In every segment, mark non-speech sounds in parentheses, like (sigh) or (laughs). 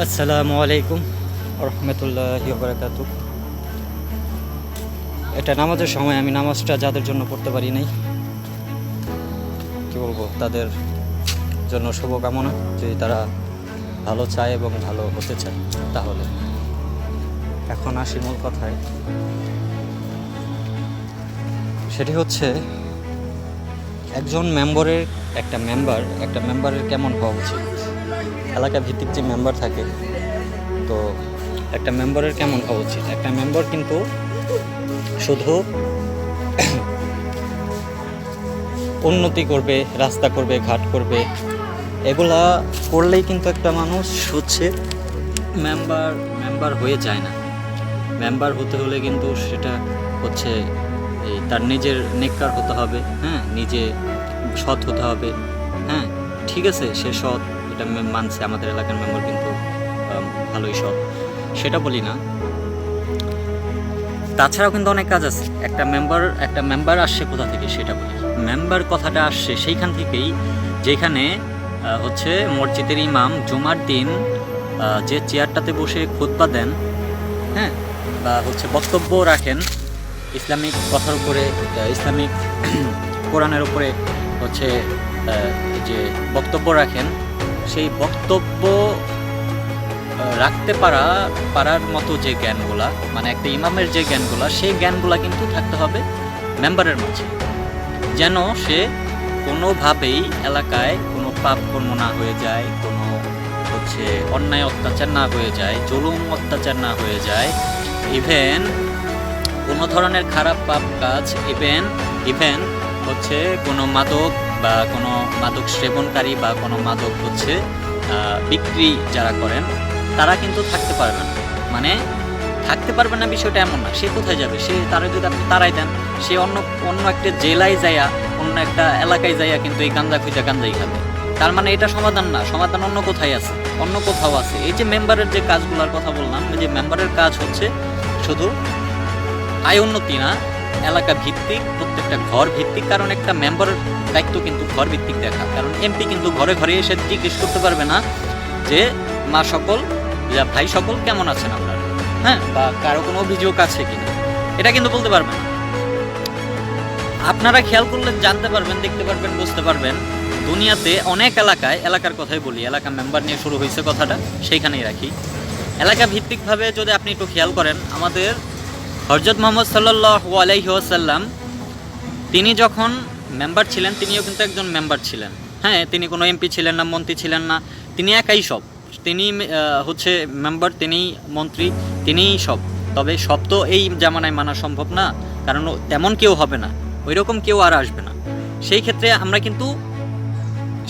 আসসালামু আলাইকুম রহমতুল্লাহ বারাকাত এটা নামাজের সময়, আমি নামাজটা যাদের জন্য পড়তে পারি নাই, কি বলব, তাদের জন্য শুভকামনা যদি তারা ভালো চায় এবং ভালো হতে চায়। তাহলে এখন আসি মূল কথায়। সেটি হচ্ছে, একজন মেম্বারের একটা মেম্বার একটা মেম্বারের কেমন হওয়া উচিত? এলাকা ভিত্তিক যে মেম্বার থাকে, তো একটা মেম্বারের কেমন হওয়া উচিত একটা মেম্বার কিন্তু শুধু উন্নতি করবে, রাস্তা করবে, ঘাট করবে, এগুলা করলেই কিন্তু একটা মানুষ হচ্ছে মেম্বার মেম্বার হয়ে যায় না। মেম্বার হতে হলে কিন্তু সেটা হচ্ছে এই তার নিজের নেককার হতে হবে হ্যাঁ? নিজে সৎ হতে হবে হ্যাঁ? ঠিক আছে, সে সৎ। এটা মানছে আমাদের এলাকার মেম্বার, কিন্তু ভালোই সব সেটা বলি না। তাছাড়াও কিন্তু অনেক কাজ আছে। একটা মেম্বার একটা মেম্বার আসছে কোথা থেকে সেটা বলি। মেম্বার কথাটা আসছে সেইখান থেকেই যেখানে হচ্ছে মসজিদের ইমাম জুমার দিন যে চেয়ারটাতে বসে খুতবা দেন হ্যাঁ বা হচ্ছে বক্তব্য রাখেন, ইসলামিক কথার উপরে ইসলামিক (clears throat) কোরআনের উপরে হচ্ছে যে বক্তব্য রাখেন সেই বক্তব্য রাখতে পারা, পারার মতো যে জ্ঞানগুলা মানে একটা ইমামের যে জ্ঞানগুলা, সেই জ্ঞানগুলা কিন্তু থাকতে হবে মেম্বারের মাঝে। যেন সে কোনোভাবেই এলাকায় কোনো পাপ কর্ম না হয়ে যায়, কোনো হচ্ছে অন্যায় অত্যাচার না হয়ে যায়, জুলুম অত্যাচার না হয়ে যায় ইভেন কোনো ধরনের খারাপ পাপ কাজ ইভেন ইভেন হচ্ছে কোনো মাদক বা কোনো মাদক সেবনকারী বা কোনো মাদক হচ্ছে বিক্রি যারা করেন, তারা কিন্তু থাকতে পারবে না। মানে থাকতে পারবে না বিষয়টা এমন না, সে কোথায় যাবে? সে তারা যদি আপনি তারাই দেন, সে অন্য অন্য একটা জেলায় যাইয়া, অন্য একটা এলাকায় যাইয়া কিন্তু এই গান্দা খুঁজা গান্দাই খাবে। তার মানে এটা সমাধান না, সমাধান অন্য কোথায় আছে? অন্য কোথাও আছে। এই যে মেম্বারের যে কাজগুলোর কথা বললাম যে মেম্বারের কাজ হচ্ছে শুধু আয় উন্নতি না এলাকা ভিত্তিক প্রত্যেকটা ঘর ভিত্তিক কারণ একটা মেম্বারের দায়িত্ব কিন্তু ঘর ভিত্তিক দেখা। কারণ এমপি কিন্তু ঘরে ঘরে এসে জিজ্ঞেস করতে পারবে না যে, মা সকল, যা ভাই সকল, কেমন আছেন আপনারা? হ্যাঁ বা কারও কোনো অভিযোগ আছে কিনা? এটা কিন্তু বলতে পারবেন আপনারা খেয়াল করলে জানতে পারবেন, দেখতে পারবেন, বুঝতে পারবেন, দুনিয়াতে অনেক এলাকায়, এলাকার কথাই বলি, এলাকা মেম্বার নিয়ে শুরু হয়েছে কথাটা, সেইখানেই রাখি। এলাকা ভিত্তিকভাবে যদি আপনি একটু খেয়াল করেন, আমাদের হরজত মোহাম্মদ সাল্লাহ আলাইহি ওয়াসাল্লাম, তিনি যখন মেম্বার ছিলেন, তিনিও কিন্তু একজন মেম্বার ছিলেন। হ্যাঁ তিনি কোনো এমপি ছিলেন না, মন্ত্রী ছিলেন না, তিনি একাই সব। তিনি হচ্ছে মেম্বার, তিনি মন্ত্রী তিনিই সব। তবে সব তো এই জামানায় মানা সম্ভব না, কারণ তেমন কেউ হবে না ওই রকম কেউ আর আসবে না। সেই ক্ষেত্রে আমরা কিন্তু,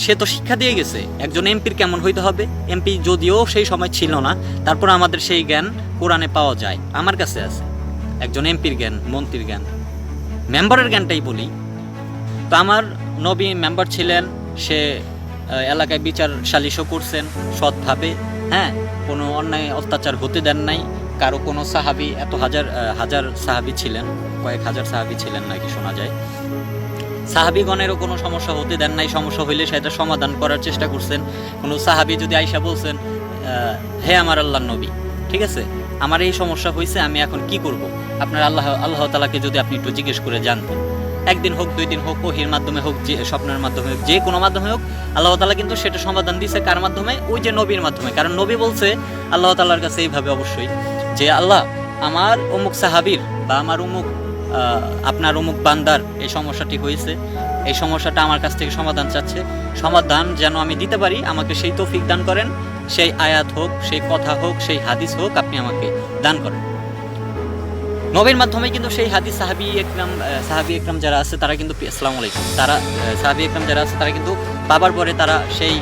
সে তো শিক্ষা দিয়ে গেছে, একজন এমপির কেমন হইতে হবে? এমপি যদিও সেই সময় ছিল না, তারপর আমাদের সেই জ্ঞান কোরআনে পাওয়া যায়, আমার কাছে আছে। একজন এমপির জ্ঞান, মন্ত্রীর জ্ঞান। মেম্বারের জ্ঞানটাই বলি। তো আমার নবী মেম্বার ছিলেন, সে এলাকায় বিচার সালিশও করছেন সৎভাবে। হ্যাঁ কোনো অন্যায়, অত্যাচার হতে দেন নাই। কারও কোনো সাহাবি, এত হাজার হাজার সাহাবি ছিলেন, কয়েক হাজার সাহাবি ছিলেন নাকি শোনা যায়। সাহাবিগণেরও কোনো সমস্যা হতে দেন নাই। সমস্যা হইলে সেটা সমাধান করার চেষ্টা করছেন। কোনো সাহাবি যদি আইসা বলছেন হে আমার আল্লাহ নবী, ঠিক আছে? আমার এই সমস্যা হয়েছে, আমি এখন কি করব? আপনার আল্লাহ আল্লাহ তালাকে যদি আপনি একটু জিজ্ঞেস করে জানতেন। একদিন হোক, দুই দিন হোক, ওহির মাধ্যমে হোক, যে স্বপ্নের মাধ্যমে হোক, যে কোনো মাধ্যমে হোক, আল্লাহ তালা কিন্তু সেটা সমাধান দিছে কার মাধ্যমে? ওই যে নবীর মাধ্যমে। কারণ নবী বলছে, আল্লাহ তালার কাছে এইভাবে অবশ্যই যে, আল্লাহ, আমার অমুক সাহাবির বা আমার অমুক আপনার অমুক বান্দার এই সমস্যাটি হয়েছে। এই সমস্যাটা আমার কাছ থেকে সমাধান চাচ্ছে। সমাধান যেন আমি দিতে পারি, আমাকে সেই তৌফিক দান করেন। সেই আয়াত হোক, সেই কথা হোক, সেই হাদিস হোক আপনি আমাকে দান করেন। নবীর মাধ্যমে কিন্তু সেই হাদিস সাহাবি একরাম সাহাবি একরাম যারা আছে তারা কিন্তু আসসালামু আলাইকুম। তারা সাহাবি একরাম যারা আছে তারা কিন্তু পাবার পরে তারা সেই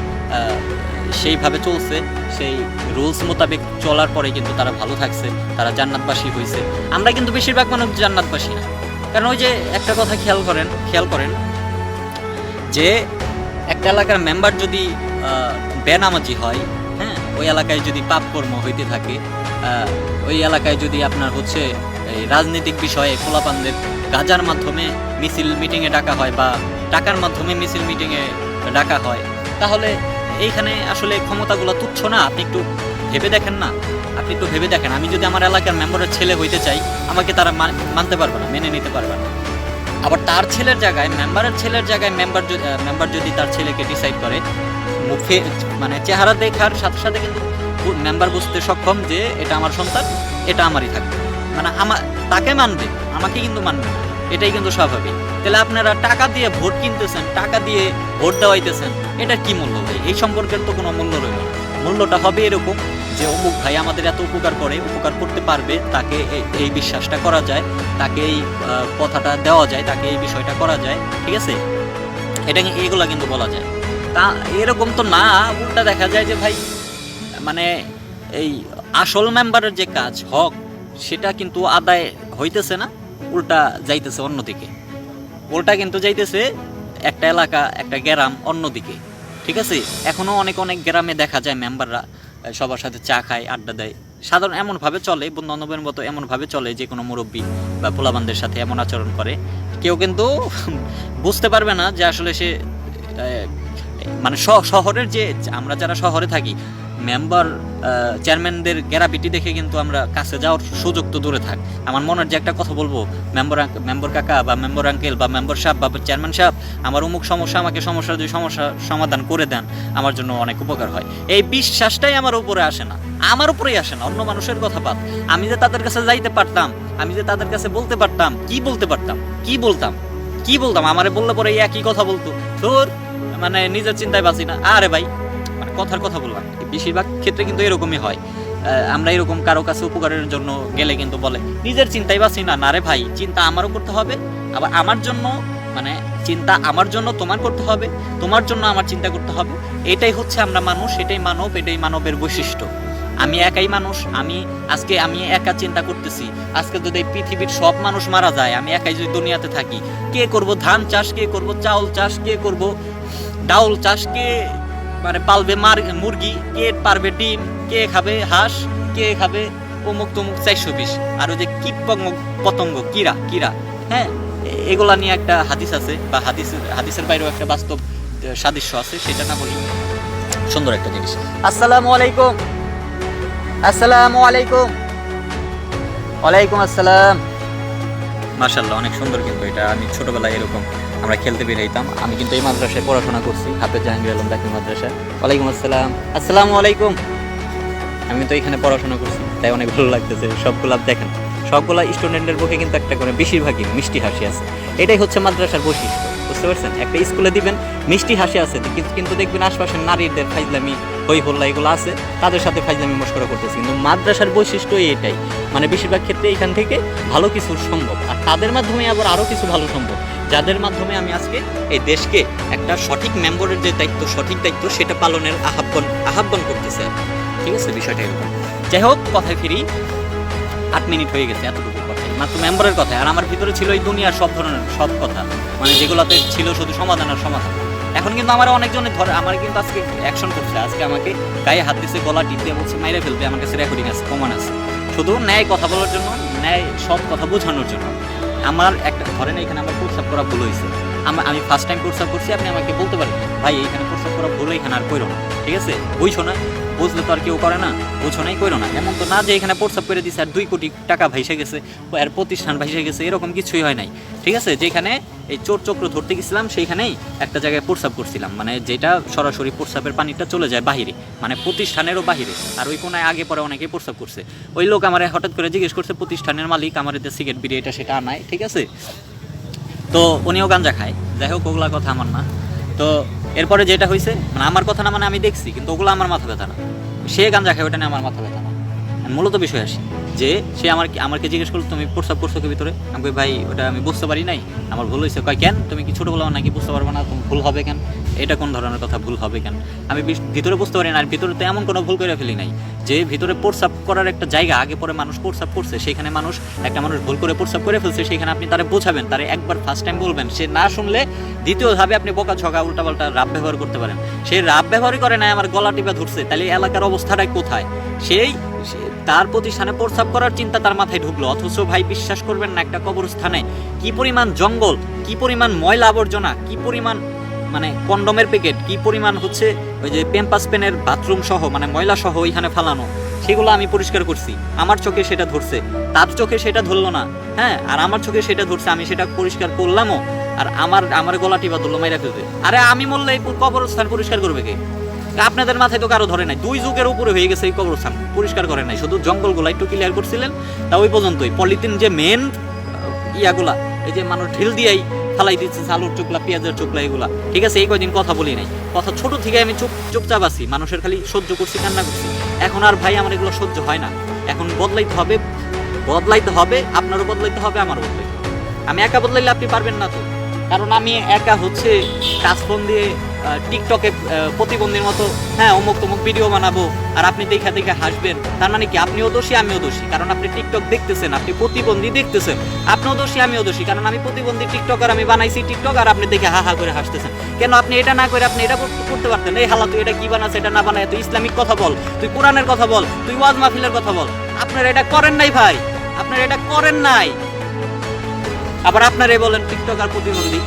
সেইভাবে চলছে, সেই রুলস মোতাবেক চলার পরে কিন্তু তারা ভালো থাকছে, তারা জান্নাতবাসী হয়েছে আমরা কিন্তু বেশিরভাগ মানুষ জান্নাতবাসী না। কারণ ওই যে একটা কথা খেয়াল করেন খেয়াল করেন যে একটা এলাকার মেম্বার যদি বেনামাজি হ্যাঁ ওই এলাকায় যদি পাপকর্ম হইতে থাকে ওই এলাকায় যদি আপনার হচ্ছে রাজনৈতিক বিষয়ে খোলাপানদের গাজার মাধ্যমে মিছিল মিটিংয়ে ডাকা হয় বা টাকার মাধ্যমে মিছিল মিটিংয়ে ডাকা হয়, তাহলে এইখানে আসলে ক্ষমতাগুলো তুচ্ছ না? আপনি একটু ভেবে দেখেন না? আপনি একটু ভেবে দেখেন। আমি যদি আমার এলাকার মেম্বারের ছেলে হইতে চাই, আমাকে তারা মান- মানতে পারবে না, মেনে নিতে পারবে না। আবার তার ছেলের জায়গায়, মেম্বারের ছেলের জায়গায় মেম্বার মেম্বার যদি তার ছেলেকে ডিসাইড করে মুখে মানে চেহারা দেখার সাথে সাথে কিন্তু মেম্বার বুঝতে সক্ষম যে এটা আমার সন্তান, এটা আমারই থাকবে। মানে আমার তাকে মানবে, আমাকে কিন্তু মানবে এটাই কিন্তু স্বাভাবিক। তাহলে আপনারা টাকা দিয়ে ভোট কিনতেছেন, টাকা দিয়ে ভোট দেওয়াইতেছেন, এটা কি মূল্য ভাই? এই সম্পর্কের তো কোনো মূল্য রইল মূল্যটা হবে এরকম যে অমুক ভাই আমাদের এত উপকার করে, উপকার করতে পারবে, তাকে এই- বিশ্বাসটা করা যায়, তাকে এই কথাটা দেওয়া যায়, তাকে এই বিষয়টা করা যায়, ঠিক আছে? এটা এগুলা কিন্তু বলা যায়। তা এরকম তো না, উল্টা দেখা যায় যে ভাই মানে এই আসল মেম্বারের যে কাজ, হক, সেটা কিন্তু আদায় হইতেছে না, উল্টা যাইতেছে অন্যদিকে। উল্টা কিন্তু যাইতেছে একটা এলাকা, একটা গ্রাম অন্যদিকে, ঠিক আছে? এখনও অনেক অনেক গ্রামে দেখা যায় মেম্বাররা সবার সাথে চা খায়, আড্ডা দেয়। সাধারণ এমনভাবে চলে বন্ধু বান্ধবের মতো এমনভাবে চলে যে কোনো মুরব্বী বা পোলাবানদের সাথে এমন আচরণ করে। কেউ কিন্তু (laughs) বুঝতে পারবে না যে আসলে সে মানে শহরের যে, আমরা যারা শহরে থাকি মেম্বার চেয়ারম্যানদের গ্যারাপিটি দেখে কিন্তু আমরা কাছে যাওয়ার সুযোগ তো দূরে থাক। আমার মনের যে একটা কথা বলব মেম্বার মেম্বার কাকা বা মেম্বার আঙ্কেল বা মেম্বার সাহেব বা চেয়ারম্যান সাহেব, আমার অমুক সমস্যা আমাকে সমস্যার যদি সমস্যা সমাধান করে দেন, আমার জন্য অনেক উপকার হয়। এই বিশ্বাসটাই আমার উপরে আসে না। আমার উপরেই আসে না, অন্য মানুষের কথা বাদ। আমি যে তাদের কাছে যাইতে পারতাম, আমি যে তাদের কাছে বলতে পারতাম, কি বলতে পারতাম, কি বলতাম কি বলতাম? আমারে বললে পরে একই কথা বলতো। তোর মানে নিজের চিন্তায় বাঁচি না। আরে ভাই মানে কথার কথা বললাম বেশিরভাগ ক্ষেত্রে কিন্তু এরকমই হয়। আমরা এরকম কারও কাছে উপকারের জন্য গেলে কিন্তু বলে, নিজের চিন্তায় বাঁচি না। না রে ভাই, চিন্তা আমারও করতে হবে, আবার আমার জন্য মানে চিন্তা আমার জন্য, তোমার করতে হবে, তোমার জন্য আমার চিন্তা করতে হবে। এটাই হচ্ছে আমরা মানুষ, এটাই মানব, এটাই মানবের বৈশিষ্ট্য। আমি একাই মানুষ, আমি, আজকে আমি একা চিন্তা করতেছি। আজকে যদি এই পৃথিবীর সব মানুষ মারা যায়, আমি একাই যদি দুনিয়াতে থাকি, কে করব ধান চাষ, কে করব চাউল চাষ, কে করব ডাউল চাষ কে মানে পালবে মার মুরগি কে পারবে ডিম কে খাবে হাঁস কে খাবে অমুক তমুক চারশো বিশ আর ওই যে কীট পতঙ্গ কিরা কিরা হ্যাঁ? এগুলা নিয়ে একটা হাদিস আছে বা হাদিস হাদিসের বাইরেও একটা বাস্তব সাদৃশ্য আছে সেটা না বলি। সুন্দর একটা জিনিস। আসসালামু আলাইকুম। আসসালামু আলাইকুম। ওয়ালাইকুম আসসালাম। মার্শাল্লাহ অনেক সুন্দর কিন্তু এটা। আমি ছোটবেলায় এরকম আমরা খেলতে বেরিয়েতাম আমি কিন্তু এই মাদ্রাসায় পড়াশোনা করছি, হাফেজ জাহাঙ্গীর আলম দাখিল মাদ্রাসা। ওয়ালাইকুম আসসালাম। আসসালামু আলাইকুম। আমি তো এখানে পড়াশোনা করছি, তাই অনেক ভালো লাগতেছে, সবগুলা দেখেন। সবগুলা স্টুডেন্টের মুখে কিন্তু একটা করে বেশিরভাগই মিষ্টি হাসি আছে। এটাই হচ্ছে মাদ্রাসার বৈশিষ্ট্য, বুঝতে পারছেন? একটা স্কুলে দিবেন, মিষ্টি হাসি আছে, কিন্তু- কিন্তু দেখবেন আশপাশের নারীদের ফাইজলামি, হই হল্লা এগুলো আছে, তাদের সাথে ফাইজলামি মস্করা করতেছে। কিন্তু মাদ্রাসার বৈশিষ্ট্যই এটাই মানে বেশিরভাগ ক্ষেত্রে এখান থেকে ভালো কিছু সম্ভব, আর তাদের মাধ্যমে আবার আরও কিছু ভালো সম্ভব। যাদের মাধ্যমে আমি আজকে এই দেশকে একটা সঠিক মেম্বারের যে দায়িত্ব, সঠিক দায়িত্ব, সেটা পালনের আহ্বান আহ্বান করতেছে। ঠিক আছে? বিষয়টা এরকম। যাই হোক, কথায় ফিরি। আট মিনিট হয়ে গেছে, এতটুকু কথা। মাত্র মেম্বারের কথা। আর আমার ভিতরে ছিল এই দুনিয়ার সব ধরনের সব কথা। মানে যেগুলোতে ছিল শুধু সমাধান আর সমাধান। এখন কিন্তু আমার অনেকজনে ধরে আমার কিন্তু আজকে অ্যাকশন করছে। আজকে আমাকে গায়ে হাত দিচ্ছে গলা টিপ দিয়ে বলছে, মাইরে ফেলবে, আমার কাছে রেকর্ডিং আছে, প্রমাণ আছে। শুধু ন্যায় কথা বলার জন্য, ন্যায় সব কথা বোঝানোর জন্য। আমার একটা, ধরেন এখানে আমার প্রস্তাব করা ভুল হয়েছে। আমার আমি ফার্স্ট টাইম প্রস্তাব করছি, আপনি আমাকে বলতে পারেন, ভাই এইখানে প্রস্তাব করা ভুল, এখানে আর কইরো না। ঠিক আছে? বুঝছ না? বুঝলে তো আর কেউ করে না, বুঝো নাই, কইরো না। এমন তো না যে এখানে প্রস্তাব করে দিছে আর দুই কোটি টাকা ভাইসে গেছে আর প্রতিষ্ঠান ভাইসে গেছে, এরকম কিছুই হয় নাই। ঠিক আছে? যেখানে এই চোর চক্র ধরতে গেছিলাম, সেইখানেই একটা জায়গায় প্রস্তাব করছিলাম। মানে যেটা সরাসরি প্রস্তাবের পানিটা চলে যায় বাহিরে মানে প্রতিষ্ঠানেরও বাহিরে। আর ওই কোনায় আগে পরে অনেকে প্রস্তাব করছে। ওই লোক আমার হঠাৎ করে জিজ্ঞেস করছে, প্রতিষ্ঠানের মালিক আমার এতে সিগারেট, বিড়ি এটা সেটা আনায়? ঠিক আছে? তো উনিও গাঞ্জা খায়। যাই হোক, ওগুলা কথা আমার না। তো এরপরে যেটা হয়েছে মানে আমার কথা না মানে আমি দেখছি, কিন্তু ওগুলো আমার মাথা ব্যথা না। সে গাঞ্জা খায় ওটা নিয়ে আমার মাথা ব্যথা না। মূলত বিষয় আসি। যে সে আমার আমাকে জিজ্ঞেস করল, তুমি প্রস্তাব করছ ভিতরে? আমি ভাই, ওটা আমি বুঝতে পারি নাই। আমার ভুল হয়েছে। কয়, কেন? তুমি কি ছোটো বলো নাকি বুঝতে পারবে না? তুমি ভুল হবে কেন? এটা কোন ধরনের কথা? ভুল হবে কেন? আমি ভিতরে বুঝতে পারি না, আর ভিতরে তো এমন কোনো ভুল করে ফেলি নাই। যে ভিতরে প্রস্রাব করার একটা জায়গা, আগে পরে মানুষ প্রস্রাব করছে, সেখানে মানুষ, একটা মানুষ ভুল করে প্রস্রাব করে ফেলছে, সেখানে আপনি তারা বোঝাবেন, তারে একবার ফার্স্ট টাইম বলবেন। সে না শুনলে দ্বিতীয় ধাপে আপনি বোকা ছকা উল্টাপাল্টা রাব ব্যবহার করতে পারেন। সেই রাব ব্যবহারই করে না আমার গলা টিপা ধরছে, তাহলে এলাকার অবস্থাটাই কোথায়? সেই তার প্রতিষ্ঠানে প্রস্রাব করার চিন্তা তার মাথায় ঢুকলো। অথচ ভাই বিশ্বাস করবেন না একটা কবরস্থানে কি পরিমাণ জঙ্গল, কি পরিমাণ ময়লা আবর্জনা, কি পরিমাণ মানে কন্ডমের প্যাকেট, কি পরিমাণ হচ্ছে ওই যে পেম্পাস পেনের বাথরুম সহ মানে ময়লা সহ ওইখানে ফালানো। সেগুলো আমি পরিষ্কার করছি। আমার চোখে সেটা ধরছে। তার চোখে সেটা ধরলো না। হ্যাঁ আর আমার চোখে সেটা ধরছে। আমি সেটা পরিষ্কার করলামও। আর আমার আমার গলা বা ধরলো, মাইরা ফেলবে। আরে আমি মরলে কবরস্থান পরিষ্কার করবে কে? আপনাদের মাথায় তো কারও ধরে নাই। দুই যুগের উপরে হয়ে গেছে এই কবরস্থান। পরিষ্কার করে নাই। শুধু জঙ্গলগুলা একটু ক্লিয়ার করছিলেন, তা ওই পর্যন্তই। পলিথিন যে মেন ইয়াগুলা, এই যে মানুষ ঢিল দিয়েই ফালাই দিচ্ছে আলুর চুকলা পেঁয়াজের চুকলা এগুলা। ঠিক আছে, এই কয়দিন কথা বলি নাই। কথা ছোট থেকে আমি চুপ, চুপচাপ আছি। মানুষের খালি সহ্য করছি, কান্না করছি। এখন আর ভাই আমার এগুলো সহ্য হয় না। এখন বদলাইতে হবে বদলাইতে হবে, আপনারও বদলাইতে হবে, আমারও বদলাইতে আমি একা বদলাইলে আপনি পারবেন না তো। কারণ আমি একা হচ্ছে কাজ ফোন দিয়ে টিকটকে প্রতিবন্ধীর মতো হ্যাঁ অমুক তমুক ভিডিও বানাবো, আর আপনি দেখে দেখে হাসবেন, তার মানে কি? আপনিও দোষী, আমিও দোষী। কারণ আপনি টিকটক দেখতেছেন, আপনি প্রতিবন্ধী দেখতেছেন। আপনিও দোষী, আমিও দোষী। কারণ আমি প্রতিবন্ধী টিকটক আর আমি বানাইছি টিকটক আর আপনি দেখে হা হা করে হাসতেছেন। কেন আপনি এটা না করে আপনি এটা করতে- পারতেন? এই হালা, তুই এটা কি বানাস, এটা না বানায়, তুই ইসলামিক কথা বল, তুই কোরআনের কথা বল, তুই ওয়াজ মাহফিলের কথা বল। আপনারা এটা করেন নাই ভাই, আপনারা এটা করেন নাই। আবার আপনারাই বলেন টিকটক আর প্রতিবন্ধী।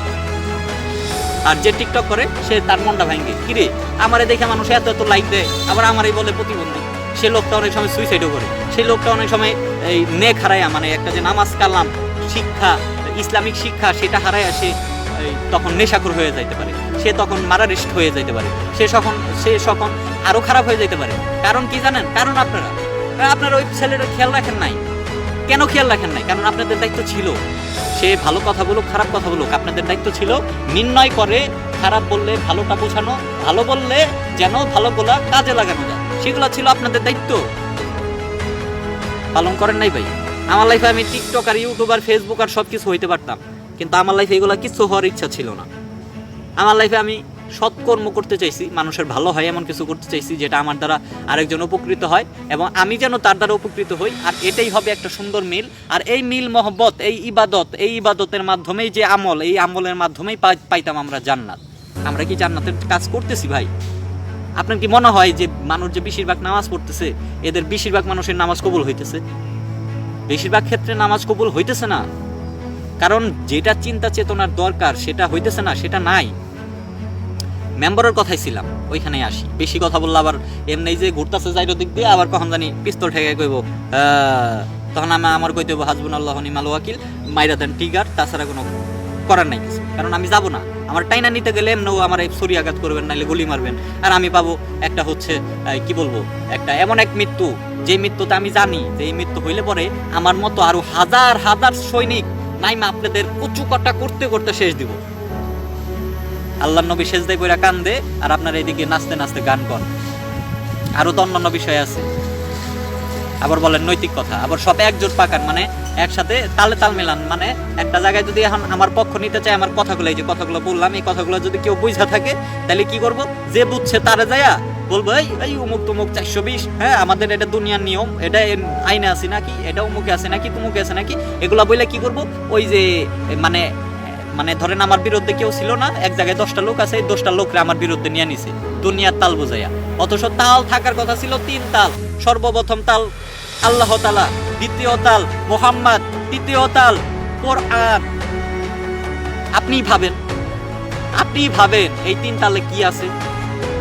আর যে টিকটক করে, সে তার মনটা ভাঙ্গে কিরে, আমারে দেখে মানুষ এত এত লাইক দেয়, আবার আমারই বলে প্রতিবন্ধী। সে লোকটা অনেক সময় সুইসাইডও করে। সেই লোকটা অনেক সময় এই নেক হারায় মানে একটা যে নামাজ কালাম, শিক্ষা, ইসলামিক শিক্ষা, সেটা হারায় সে তখন নেশাখোর হয়ে যাইতে পারে। সে তখন মারারিস্ট হয়ে যাইতে পারে। সে তখন সে তখন আরও খারাপ হয়ে যাইতে পারে। কারণ কি জানেন? কারণ আপনারা। আপনারা ওই ছেলেটার খেয়াল রাখেন নাই। কেন খেয়াল রাখেন নাই? কারণ আপনাদের দায়িত্ব ছিল। সে ভালো কথা বলুক, খারাপ কথা বলুক, আপনাদের দায়িত্ব ছিল নির্ণয় করে খারাপ বললে ভালোটা বোঝানো, ভালো বললে যেন ভালো ভালোগুলা কাজে লাগানো যায়। সেগুলো ছিল আপনাদের দায়িত্ব। পালন করেন নাই ভাই। আমার লাইফে আমি টিকটক আর ইউটিউব আর ফেসবুক আর সব কিছু হইতে পারতাম। কিন্তু আমার লাইফে এগুলো কিছু হওয়ার ইচ্ছা ছিল না। আমার লাইফে আমি সৎকর্ম করতে চাইছি, মানুষের ভালো হয় এমন কিছু করতে চাইছি যেটা আমার দ্বারা আরেকজন উপকৃত হয় এবং আমি যেন তার দ্বারা উপকৃত হই, আর এটাই হবে একটা সুন্দর মিল। আর এই মিল মহব্বত, এই ইবাদত, এই ইবাদতের মাধ্যমেই যে আমল, এই আমলের মাধ্যমেই পাই- পাইতাম আমরা জান্নাত। আমরা কি জান্নাতের কাজ করতেছি ভাই? আপনার কি মনে হয় যে মানুষ যে বেশিরভাগ নামাজ পড়তেছে, এদের বেশিরভাগ মানুষের নামাজ কবুল হইতেছে? বেশিরভাগ ক্ষেত্রে নামাজ কবুল হইতেছে না। কারণ যেটা চিন্তা চেতনার দরকার, সেটা হইতেছে না, সেটা নাই। মেম্বারের কথাই ছিলাম ওইখানে আসি। বেশি কথা বললে আবার এমনি যে ঘুরতেছে যাইরো দিক দিয়ে আবার কখন জানি পিস্তল ঠেকে কইব তখন আমি, আমার কইতে হইব হাজবুন আল্লাহ নিমাল ওয়াকিল, মাইরা দেন টিগার, তাছাড়া কোনো করার নাই কিছু। কারণ আমি যাব না। আমার টাইনা নিতে গেলে এমনও আমার এই ছুরি আঘাত করবেন, নাইলে গুলি মারবেন। আর আমি পাবো একটা হচ্ছে কি বলব, একটা এমন এক মৃত্যু। যে মৃত্যুতে আমি জানি, যে এই মৃত্যু হইলে পরে আমার মতো আরও হাজার হাজার সৈনিক নাইমা আপনাদের কচু কটা করতে করতে শেষ দিব। আল্লাহ নবী শেষ দেয় কইরা কান্দে আর আপনার এইদিকে নাচতে নাচতে গান কর আরও তো অন্যান্য বিষয় আছে। আবার বলেন নৈতিক কথা। আবার সব একজোট পাকান মানে একসাথে তালে তাল মেলান। মানে একটা জায়গায় যদি এখন আমার পক্ষ নিতে চায় আমার কথাগুলো, এই যে কথাগুলো বললাম, এই কথাগুলো যদি কেউ বুঝা থাকে, তাহলে কি করব? যে বুঝছে তারে যায়া বলব, এই এই উমুক তুমুক চারশো বিশ হ্যাঁ আমাদের এটা দুনিয়ার নিয়ম, এটা আইনে আছে নাকি, এটা উমুকে আছে নাকি, তুমুকে আছে নাকি, এগুলা বইলে কি করব? ওই যে মানে মানে ধরেন আমার বিরুদ্ধে কেউ ছিল না, এক জায়গায় দশটা লোক আছে দশটা লোকরে আমার বিরুদ্ধে নিয়ে নিছে, দুনিয়ার তাল বোঝাইয়া। অথচ তাল থাকার কথা ছিল তিন তাল, সর্বপ্রথম তাল আল্লাহ তালা দ্বিতীয় তাল মোহাম্মদ, তৃতীয় তাল কোরআন। আপনি ভাবেন আপনি ভাবেন এই তিন তালে কি আছে?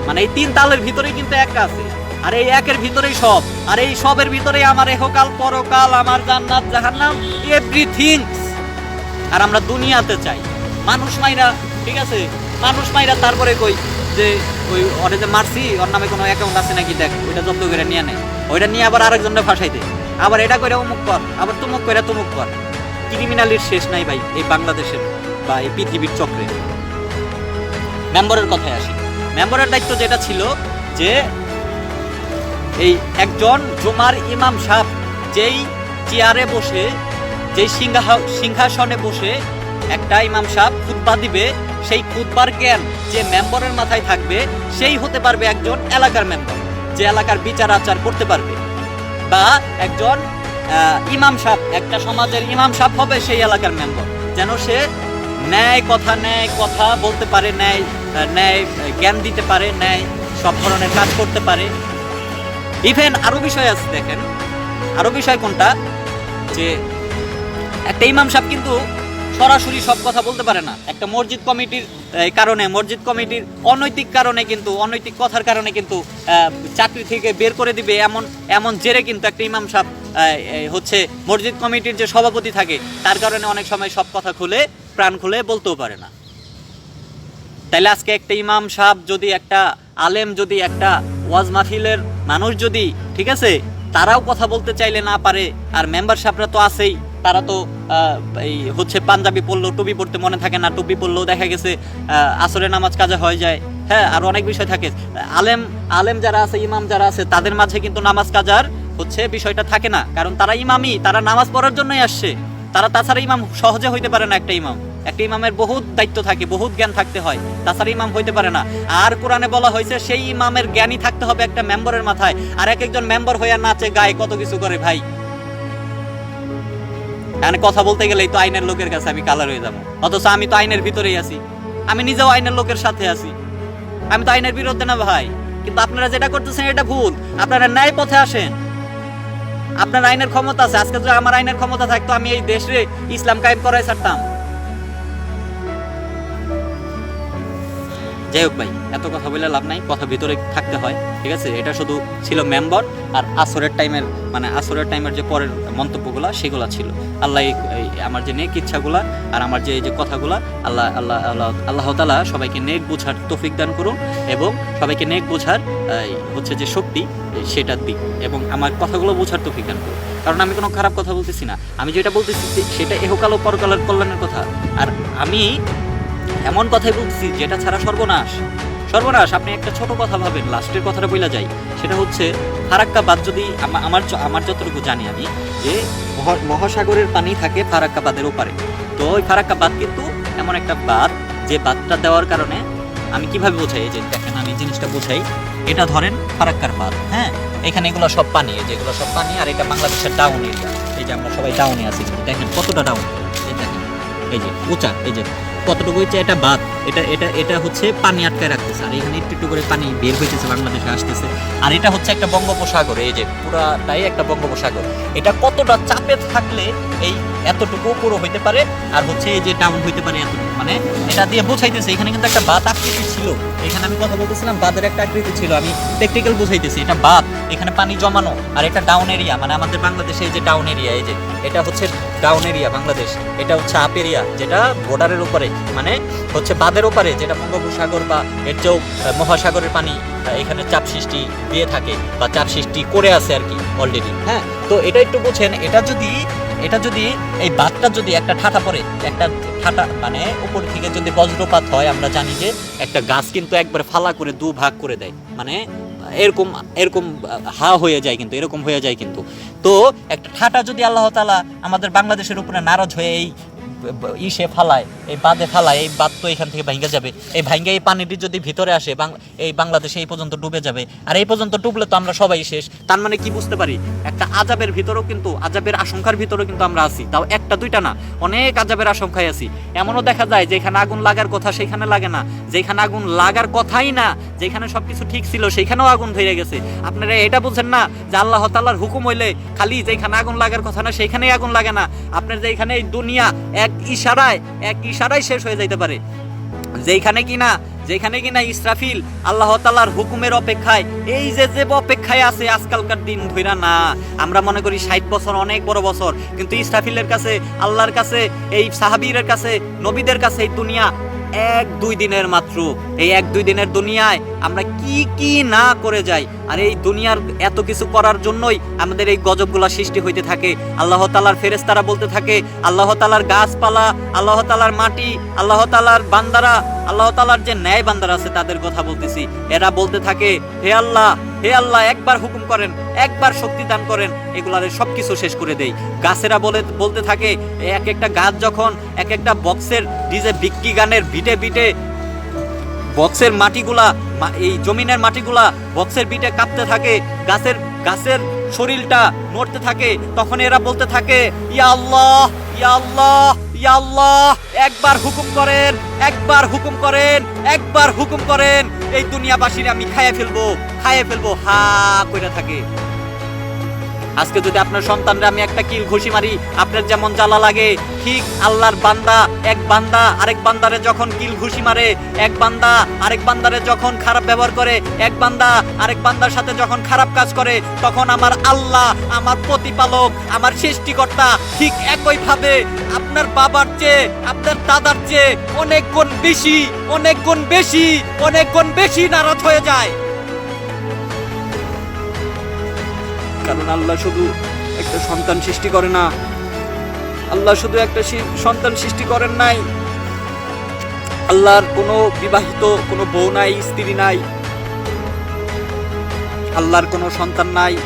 মানে এই তিন তালের ভিতরে কিন্তু এক আছে, আর এই একের ভিতরেই সব, আর এই সবের ভিতরেই আমার এহকাল, পরকাল, আমার জান্নাত, জাহান্নাম এভরিথিং আর আমরা দুনিয়াতে চাই। মানুষ মাইরা, ঠিক আছে? মানুষ মাইরা তারপরে কই যে ওই ওরে যে মারছি, ওর নামে কোনো অ্যাকাউন্ট আছে নাকি দেখ, ওইটা জব্দ করে নিয়ে নেয় ওইটা নিয়ে আবার আরেকজনটা ফাঁসাই দে। আবার এটা করে অমুক কর, আবার তুমুক করে তুমুক কর। ক্রিমিনালির শেষ নাই ভাই, এই বাংলাদেশের বা এই পৃথিবীর চক্রে। মেম্বরের কথায় আসি। মেম্বরের দায়িত্ব যেটা ছিল যে এই একজন জুমার ইমাম সাহেব যেই চেয়ারে বসে সিংহা- সিংহাসনে বসে একটা ইমাম সাহেব খুতবা দিবে, সেই খুতবার জ্ঞান যে মেম্বরের মাথায় থাকবে, সেই হতে পারবে একজন এলাকার মেম্বার, যে এলাকার বিচার আচার করতে পারবে। বা একজন ইমাম সাহেব, একটা সমাজের ইমাম সাহেব হবে সেই এলাকার মেম্বার, যেন সে ন্যায় কথা ন্যায় কথা বলতে পারে, ন্যায় ন্যায় জ্ঞান দিতে পারে, ন্যায় সব ধরনের কাজ করতে পারে। ইভেন আরও বিষয় আছে দেখেন আরও বিষয় কোনটা? যে একটা ইমাম সাহেব কিন্তু সরাসরি সব কথা বলতে পারে না। একটা মসজিদ কমিটির কারণে, মসজিদ কমিটির অনৈতিক কারণে কিন্তু, অনৈতিক কথার কারণে কিন্তু চাকরি থেকে বের করে দিবে এমন এমন জেরে কিন্তু একটা ইমাম সাহেব হচ্ছে মসজিদ কমিটির যে সভাপতি থাকে, তার কারণে অনেক সময় সব কথা খুলে, প্রাণ খুলে বলতেও পারে না। তাইলে আজকে একটা ইমাম সাহেব যদি একটা আলেম যদি একটা ওয়াজ মাহফিলের মানুষ যদি, ঠিক আছে, তারাও কথা বলতে চাইলে না পারে, আর মেম্বার সাহেবরা তো আছেই। তারা তো এই হচ্ছে পাঞ্জাবি পড়লেও টুপি পড়তে মনে থাকে না, টুপি পড়লেও দেখা গেছে আসরে নামাজ কাজে হয়ে যায়। হ্যাঁ আর অনেক বিষয় থাকে। আলেম আলেম যারা আছে, ইমাম যারা আছে, তাদের মাঝে কিন্তু নামাজ কাজার হচ্ছে বিষয়টা থাকে না। কারণ তারা ইমামই তারা নামাজ পড়ার জন্যই আসছে। তারা তাছাড়া ইমাম সহজে হইতে পারে না একটা ইমাম। একটা ইমামের বহুত দায়িত্ব থাকে, বহুত জ্ঞান থাকতে হয়। তাছাড়া ইমাম হইতে পারে না। আর কোরআনে বলা হয়েছে, সেই ইমামের জ্ঞানই থাকতে হবে একটা মেম্বারের মাথায়। আর এক একজন মেম্বার হইয়া নাচে, গায়ে কত কিছু করে ভাই। এখানে কথা বলতে গেলেই তো আইনের লোকের কাছে আমি কালার হয়ে যাব। অথচ আমি তো আইনের ভিতরেই আছি। আমি নিজেও আইনের লোকের সাথে আছি। আমি তো আইনের বিরুদ্ধে না ভাই। কিন্তু আপনারা যেটা করতেছেন এটা ভুল। আপনারা ন্যায় পথে আসেন। আপনার আইনের ক্ষমতা আছে। আজকে যদি আমার আইনের ক্ষমতা থাকতো, আমি এই দেশে ইসলাম কায়েম করাই ছাড়তাম। যাই হোক ভাই, এত কথা বলে লাভ নাই, কথা ভিতরে থাকতে হয়, ঠিক আছে? এটা শুধু ছিল মেম্বার আর আসরের টাইমের মানে আসরের টাইমের যে পরের মন্তব্যগুলো, সেগুলো ছিল। আল্লাহ আমার যে নেক ইচ্ছাগুলা আর আমার যে এই যে কথাগুলা, আল্লাহ আল্লাহ আল্লাহ আল্লাহ তালা সবাইকে নেক বোঝার তৌফিক দান করুন এবং সবাইকে নেক বোঝার হচ্ছে যে শক্তি সেটার দিক এবং আমার কথাগুলো বোঝার তৌফিক দান করুন। কারণ আমি কোনো খারাপ কথা বলতেছি না। আমি যেটা বলতেছি, সেটা এহকাল পরকালের কল্যাণের কথা। আর আমি এমন কথাই বলতেছি যেটা ছাড়া সর্বনাশ। সর্বনাশ, আপনি একটা ছোট কথা ভাবেন, লাস্টের কথাটা বইলা যাই। সেটা হচ্ছে, ফারাক্কা বাদ যদি আমার আমার যতটুকু জানি আমি, যে মহাসাগরের পানি থাকে ফারাক্কা বাদের ওপারে। তো ওই ফারাক্কা বাদ কিন্তু এমন একটা বাদ যে বাদটা দেওয়ার কারণে আমি কীভাবে বোঝাই? যে দেখেন, আমি জিনিসটা বোঝাই। এটা ধরেন ফারাক্কার বাদ হ্যাঁ? এখানে এগুলো সব পানি যেগুলো সব পানি, আর এটা বাংলাদেশের ডাউন এরিয়া। এই যে আমরা সবাই ডাউনে আছি দেখেন কতটা ডাউন। এই দেখেন, এই যে উঁচা, এই যে কতটুকু হচ্ছে এটা বাদ। এটা এটা এটা হচ্ছে পানি আটকায় রাখতেছে। আর এখানে একটু একটু করে পানি বের হইতেছে, বাংলাদেশে আসতেছে। আর এটা হচ্ছে একটা বঙ্গোপসাগর, এই যে পুরাটাই একটা বঙ্গোপসাগর। এটা কতটা চাপে থাকলে এই এতটুকু পুরো হইতে পারে? আর হচ্ছে এই যে ডাউন হইতে পারে এতটুকু। মানে এটা দিয়ে বোঝাইতেছে, এখানে কিন্তু একটা বাদ আকৃতি ছিল। এখানে আমি কথা বলতেছিলাম বাদের একটা আকৃতি ছিল। আমি প্র্যাকটিক্যাল বুঝাইতেছি, এটা বাদ এখানে পানি জমানো, আর এটা ডাউন এরিয়া মানে আমাদের বাংলাদেশে যে ডাউন এরিয়া এই যে, এটা হচ্ছে ডাউন এরিয়া বাংলাদেশ। এটা হচ্ছে আপ এরিয়া যেটা বর্ডারের উপরে মানে হচ্ছে বাঁধের ওপারে, যেটা বঙ্গোপসাগর বা এর চেয়েও মহাসাগরের পানি এখানে চাপ সৃষ্টি দিয়ে থাকে বা চাপ সৃষ্টি করে আছে আর কি অলরেডি হ্যাঁ? তো এটা একটু বুঝেন, এটা যদি এটা যদি, এই বাদটা যদি একটা ঠাটা পড়ে, একটা ঠাটা মানে উপর থেকে যদি বজ্রপাত হয়, আমরা জানি যে একটা গাছ কিন্তু একবার ফালা করে দু ভাগ করে দেয় মানে এরকম এরকম, হা হয়ে যায় কিন্তু, এরকম হয়ে যায় কিন্তু। তো একটা ঠাটা যদি আল্লাহ তালা আমাদের বাংলাদেশের উপরে নারাজ হয়ে এই ইসে ফালায়, এই বাদে ফালায়, এই বাদ তো এখান থেকে ভাঙ্গা যাবে। এই ভাঙ্গা এই পানিটি যদি ভিতরে আসে এই বাংলাদেশে এই পর্যন্ত ডুবে যাবে। আর এই পর্যন্ত ডুবলে তো আমরা সবাই শেষ। তার মানে কি বুঝতে পারি? একটা আজাবের ভিতরেও কিন্তু, আজাবের আশঙ্কার ভিতরেও কিন্তু আমরা আছি। তাও একটা, দুইটা না, অনেক আজাবের আশঙ্কায় আছি। এমনও দেখা যায়, যেখানে আগুন লাগার কথা সেখানে লাগে না। যেখানে আগুন লাগার কথাই না, যেখানে সবকিছু ঠিক ছিল সেখানেও আগুন ধরে গেছে। আপনারা এটা বুঝেন না, যে আল্লাহ তাল্লাহর হুকুম হইলে খালি যেখানে আগুন লাগার কথা না, সেখানেই আগুন লাগে না। আপনার যেখানে এই দুনিয়া, এক ইশারায়, এক ইশারায় শেষ হয়ে যাইতে পারে। যেখানে কিনা যেখানে কিনা ইসরাফিল আল্লাহ তালার হুকুমের অপেক্ষায়, এই যে যে অপেক্ষায় আছে আজকালকার দিন ধইরা না। আমরা মনে করি ষাট বছর অনেক বড় বছর, কিন্তু ইসরাফিলের কাছে, আল্লাহর কাছে, এই সাহাবীরের কাছে, নবীদের কাছে এই দুনিয়া এক দুই দিনের মাত্র। এই এক দুই দিনের দুনিয়ায় আমরা কি কি না করে যাই আর এই দুনিয়ার এত কিছু করার জন্যই আমাদের এই গজবগুলা সৃষ্টি হইতে থাকে। আল্লাহ তালার ফেরেস্তারা বলতে থাকে, আল্লাহ তালার গাছপালা, আল্লাহ তালার মাটি, আল্লাহ তালার বান্দারা, আল্লাহ তালার যে ন্যায় বান্দারা আছে তাদের কথা বলতেছি। এরা বলতে থাকে, হে আল্লাহ হে আল্লাহ, একবার হুকুম করেন, একবার শক্তি দান করেন, এগুলারে সব কিছু শেষ করে দেই। গাছেরা বলে, বলতে থাকে, এক একটা গাছ যখন এক একটা বক্সের ডিজে বিক্কি গানের বিটে বিটে বক্সের মাটিগুলা এই জমিনের মাটিগুলা বক্সের বিটে কাঁপতে থাকে, গাছের গাছের শরীরটা নড়তে থাকে, তখন এরা বলতে থাকে, ইয়া আল্লাহ ইয়া আল্লাহ ইয়া আল্লাহ, একবার হুকুম করেন, একবার হুকুম করেন, একবার হুকুম করেন, এই দুনিয়াবাসীরা আমি খাইয়ে ফেলব খাইয়ে ফেলব, হা কইরা থাকে। আজকে যদি আপনার সন্তানরা আমি একটা কিল ঘুষি মারি, আপনার যেমন জ্বালা লাগে, ঠিক আল্লাহর বান্দা, এক বান্দা আরেক বান্দারে যখন কিল ঘুষি মারে, এক বান্দা আরেক বান্দারে যখন খারাপ ব্যবহার করে, এক বান্দা আরেক বান্দার সাথে যখন খারাপ কাজ করে, তখন আমার আল্লাহ, আমার প্রতিপালক, আমার সৃষ্টিকর্তা ঠিক একইভাবে আপনার বাবার চেয়ে, আপনার দাদার চেয়ে অনেক গুণ বেশি, অনেক গুণ বেশি, অনেক গুণ বেশি নারাজ হয়ে যায়। কারণ আল্লাহ শুধু একটা সন্তান সৃষ্টি করে না। আল্লাহ শুধু একটা সন্তান সৃষ্টি করেন নাই। আল্লাহর কোনো বিবাহিত, কোনো বউ নাই, স্ত্রী নাই। আল্লাহর কোনো সন্তান নাই।